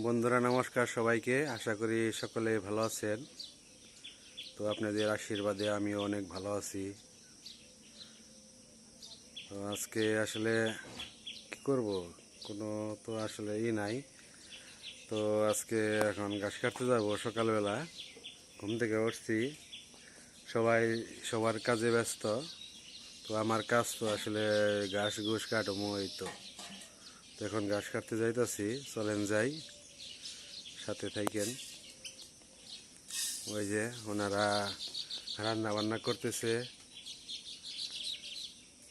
বন্ধুরা, নমস্কার সবাইকে। আশা করি সকলে ভালো আছেন। তো আপনাদের আশীর্বাদে আমিও অনেক ভালো আছি। তো আজকে আসলে কি করব? কোনো তো আসলে ই নাই। তো আজকে এখন ঘাস কাটতে যাব সকালবেলা। ঘুম থেকে উঠছি। সবাই সবার কাজে ব্যস্ত। তো আমার কাজ তো আসলে ঘাস ঘুষ কাটমো এই তো। তো এখন ঘাস কাটতে যাইতেছি। চলেন যাই। সাথে থাকেন। ওই যে ওনারা রান্না বান্না করতেছে।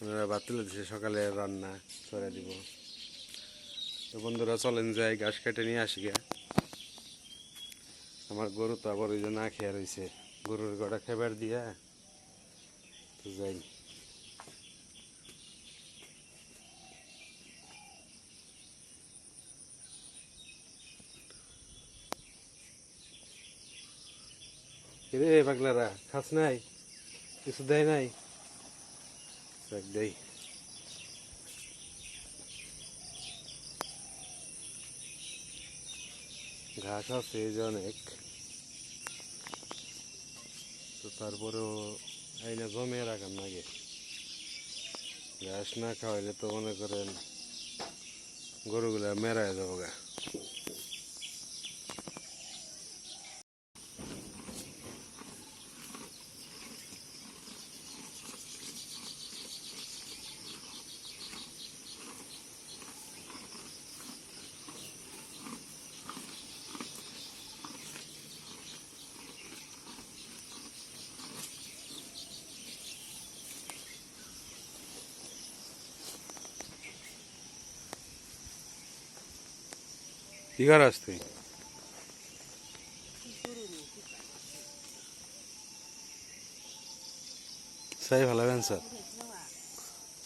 ওনারা ভাত তুলে দিচ্ছে সকালে রান্না করে দিব। তো বন্ধুরা, চলেন যাই, ঘাস কেটে নিয়ে আসি গে আমার গরু তো আবার ওই যে না খেয়ে রয়েছে গরুর গোটা খেবার দিয়া, তো যাই। রে পাগলারা, খাস নাই? কিছু দেয় নাই? দেই। ঘাস আছে এই অনেক। তো তারপরেও আইনা জমিয়ে রাখার নাগে। ঘাস না খাওয়াইলে তো মনে করেন গরুগুলা মেরায় যাব গা কি করাস তুই সাই ভালো আছেন স্যার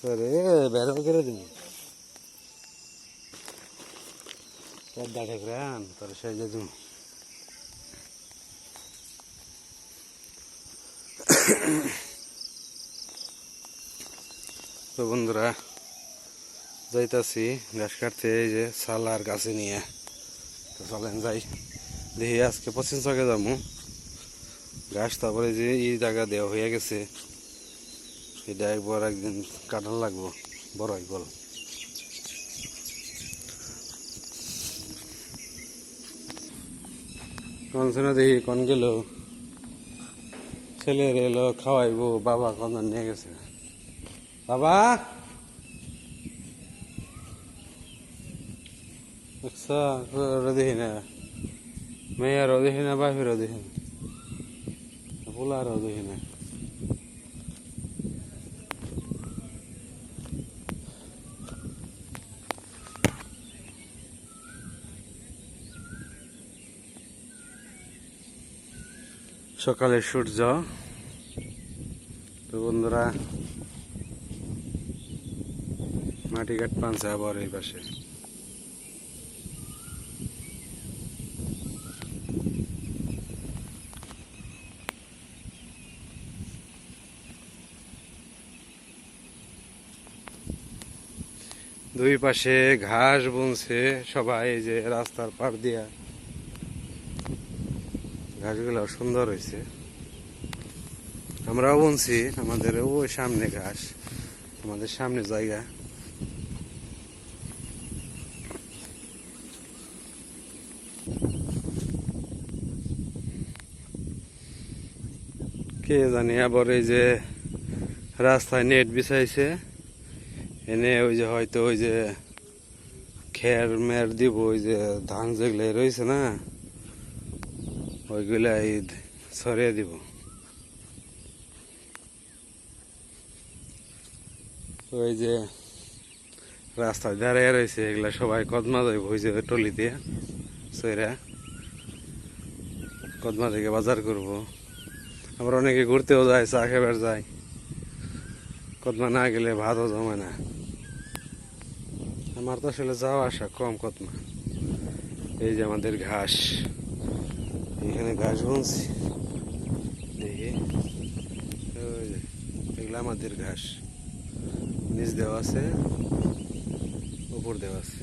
আরে বেরো করে দিন পেদ্দা ঠেকরান তোর সেই যে তুমি তো বন্ধুরা যাইতাছি ঘাস কাটতে এই যে শাল আর গাছে নিয়ে। তো চলেন যাই। দেখি আজকে পশ্চিম চকে যাব। ঘাস তারপরে যে এই জায়গা দেওয়া হয়ে গেছে এটা একবার একদিন কাটান লাগবো, বড় গল। কোন শুনে দেখি কোন গেল ছেলে এলো খাওয়াইবো, বাবা কোন নিয়ে গেছে। বাবা! আচ্ছা দেখি না মেয়েরও দেখি না বাপেরও দেখি না পোলারও দেখি না সকালের সূর্য। তো বন্ধুরা, মাটি কাট পাঞ্চে আবার এই পাশে। দুই পাশে ঘাস বুনছে সবাই, এই যে রাস্তার পার দিয়া। ঘাসগুলো সুন্দর হয়েছে। আমরাও বুনছি, আমাদের ওই সামনে ঘাস, আমাদের সামনে জায়গা। কে জানি, আবার এই যে রাস্তায় নেট বিছাইছে। এনে ওই যে হয়তো ওই যে খের মের দিব, ওই যে ধান যেগুলো রয়েছে না ওইগুলা ছড়িয়ে দিব। ওই যে রাস্তায় দাঁড়িয়ে রয়েছে, এগুলা সবাই কদমা যাইব ওই যে টলি দিয়ে সৈরা কদমা থেকে বাজার করব। আবার অনেকে ঘুরতেও যায়, চা খেবার যায়। কদমা না গেলে ভাতও জমে না। আমার তো আসলে যাওয়া আসা কম কদমা এই যে আমাদের ঘাস। এখানে ঘাস বুনছি। এগুলো আমাদের ঘাস। নিচ দেওয়া আছে, উপর দেওয়া আছে।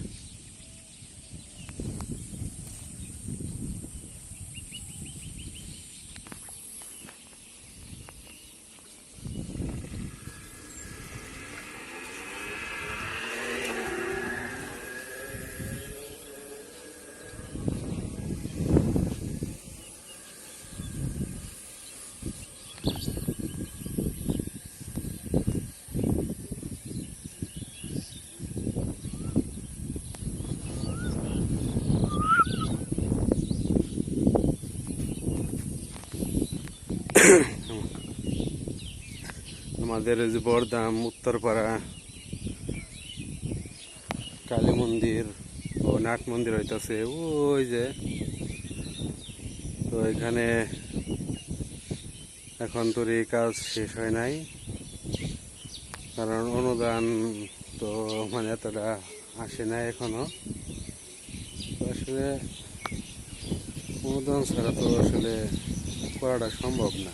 আমাদের যে বরদাম উত্তরপাড়া, কালী মন্দির ও নাট মন্দির হইতাছে, ওই যে। তো এখানে এখন তোর এই কাজ শেষ হয় নাই। কারণ অনুদান তো মানে এতটা আসে নাই এখনও। আসলে অনুদান ছাড়া তো আসলে করাটা সম্ভব না।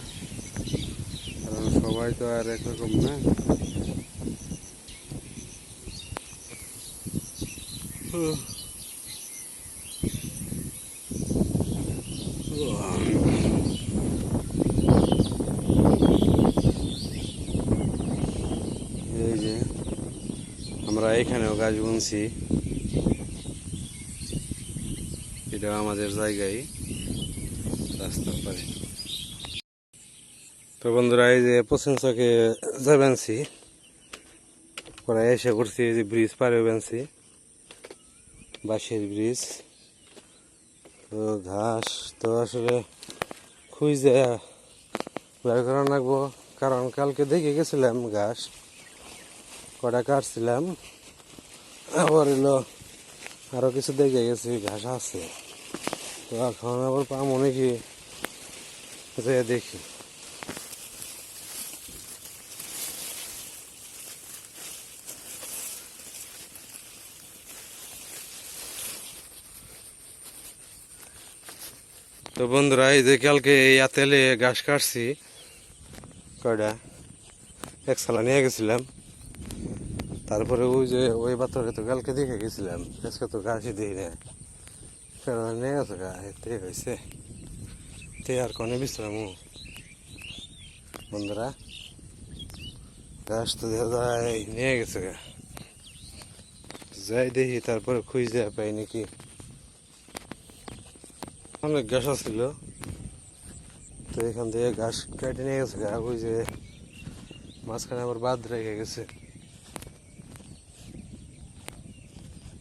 সবাই তো আর একরকম না। এই যে, আমরা এখানেও গাছ বুনছি। এটা আমাদের জায়গায়, রাস্তার পারে তো বন্ধুরা, এই যে পশ্চিম চকে যাবেনছি পরে এসে করছি এই যে ব্রিজ পারে বেনছি। বাঁশের ব্রিজ। তো ঘাস তো আসলে খুঁজে বের করা লাগবো, কারণ কালকে দেখে গেছিলাম ঘাস। কটা কাটছিলাম, আবার এলো আরও কিছু দেখে গেছি, ঘাস আছে। তো এখন আবার পাম অনেকে যে দেখি। তো বন্ধুরা, এই যে কালকে ইয়াতেলে ঘাস কাটছি, কয়টা? এক সালা নিয়ে গেছিলাম। তারপরে ওই যে ওই পাথরে তো কালকে দেখে গেছিলাম, আজকে তো ঘাসই দিই না কারণ নিয়ে গেছে গা এতে হয়েছে তে আর কনে বিশ্রাম বন্ধুরা, ঘাস তো নিয়ে গেছে গা। যাই দেখি তারপরে খুঁজে পাই নাকি। অনেক ঘাস ছিল তো এখান থেকে ঘাস কেটে নিয়ে গেছে ওই যে মাঝখানে আবার বাদ রেখে গেছে।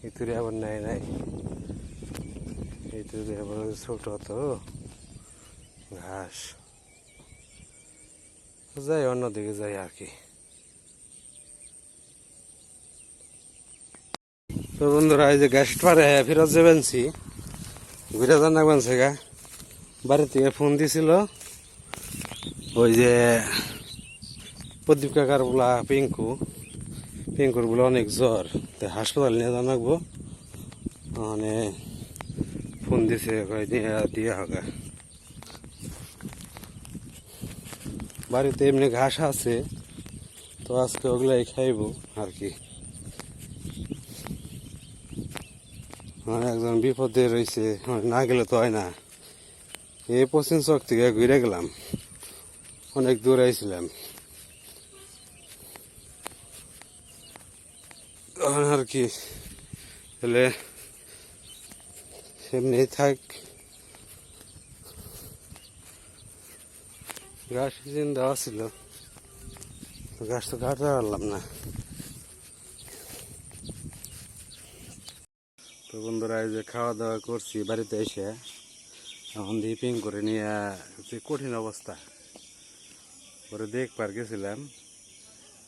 ইতুরে আবার নাই। নাই ইতুরে আবার ছোট তো, ঘাস। যাই, অন্যদিকে যাই আর কি। তো বন্ধুরা, এই যে গ্যাস পারে ফেরত যাবেনছি ঘুরে যান রাখবেন গা বাড়ি থেকে ফোন দিছিল, ওই যে প্রদীপ কাকার বলা পিঙ্কু, পিঙ্কুর বলে অনেক জ্বর, তো হাসপাতাল নিয়ে যান রাখব মানে ফোন দিছে দিয়ে হবে। বাড়িতে এমনি ঘাস আছে, তো আজকে ওগুলাই খাইবো আর কি মানে একজন বিপদে রয়েছে না গেলে তো হয় না। এই পশ্চিম চক থেকে ঘুরে গেলাম। অনেক দূর আইছিলাম। আর কি হলে এমনি থাক। গাছ দেওয়া ছিল। গাছ তো কাটতে পারলাম না। তো বন্ধুরা, এই যে খাওয়া দাওয়া করছি বাড়িতে এসে, এখন ডিপিং করে নিয়ে, যে কঠিন অবস্থা। পরে দেখবার গেছিলাম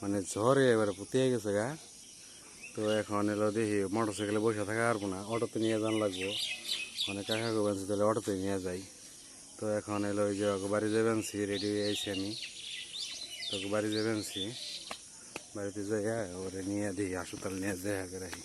মানে ঝড়ে এবারে পুতিয়ে গেছে গা। তো এখন এলো দেখি মোটর সাইকেলে বসে থাকা পারব না, অটোতে নিয়ে যান লাগবো। অনেক কাকা গোবেন তাহলে অটোতে নিয়ে যাই। তো এখন এলো ওই যে বাড়ি যাবেনছি রেডি হয়ে আইছি আমি। তোকে বাড়ি যাবেনছি বাড়িতে যাই ওরে নিয়ে দিই হাসপাতাল নিয়ে করে রাখি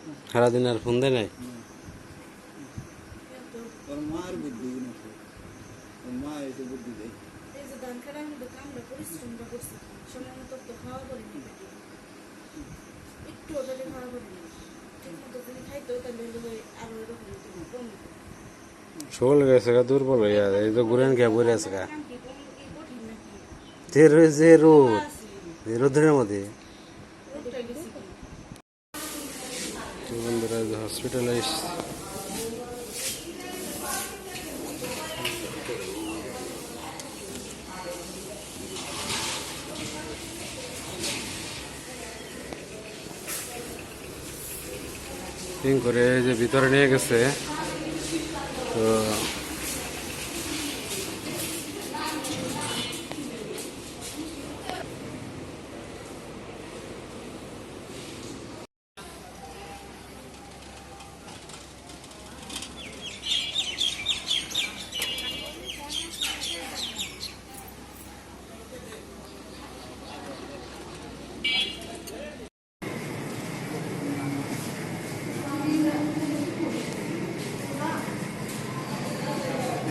এরকম হতো না, কম হতো। শোল গেছে গা দুর্বল হইয়া এই তো ঘুরেন আছে গা। যে রোদ রোদের মধ্যে রোগটা গেছে কি তো বন্ধুরা হসপিটালে পিং করে যে ভিতরে নিয়ে গেছে তো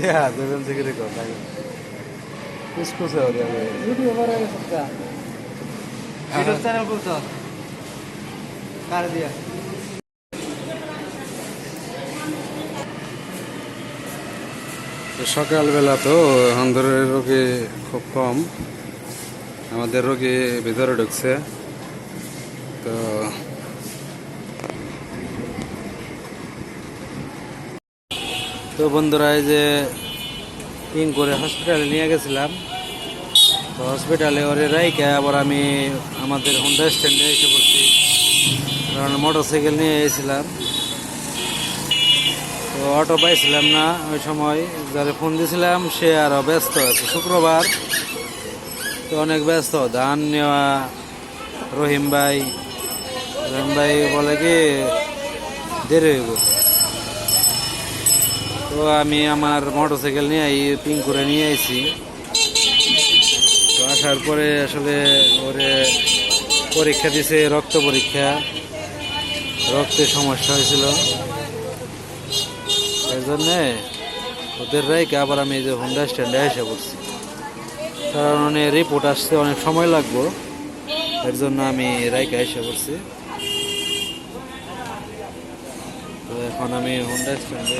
দেয়া দেবেন থেকে রেখো তাই কুসকুসে হতে হবে ভিডিও করা গেছে ইউটিউব চ্যানেল করছ কার দিয়া তো সকালবেলা তো এখন ধরে রোগী খুব কম। আমাদের রোগী ভিতরে ঢুকছে। তো তো বন্ধুরা, এই যে পিং করে হসপিটালে নিয়ে গেছিলাম। তো হসপিটালে ওরে রাইকে আবার আমি আমাদের হোন্ডা স্ট্যান্ডে এসে পড়ছি। কারণ মোটর সাইকেল নিয়ে এসেছিলাম। তো অটো পাইছিলাম না ওই সময়। যারে ফোন দিয়েছিলাম সে আরও ব্যস্ত আছে। শুক্রবার। তো অনেক ব্যস্ত। ধান নেওয়া, রহিম ভাই রহিম ভাই বলে কি, দেরি হয়ে হইব। তো আমি আমার মোটর সাইকেল নিয়ে এই পিং করে নিয়ে আইছি। তো আসার পরে আসলে ওরে পরীক্ষা দিছে, রক্ত পরীক্ষা। রক্তের সমস্যা হয়েছিল। এই জন্যে ওদের রাইকে আবার আমি এই যে হোন্ডা স্ট্যান্ডে এসে পড়ছি। কারণ অনেক রিপোর্ট আসতে অনেক সময় লাগবো। এর জন্য আমি রাইকে এসে পড়ছি। তো এখন আমি হোন্ডা স্ট্যান্ডে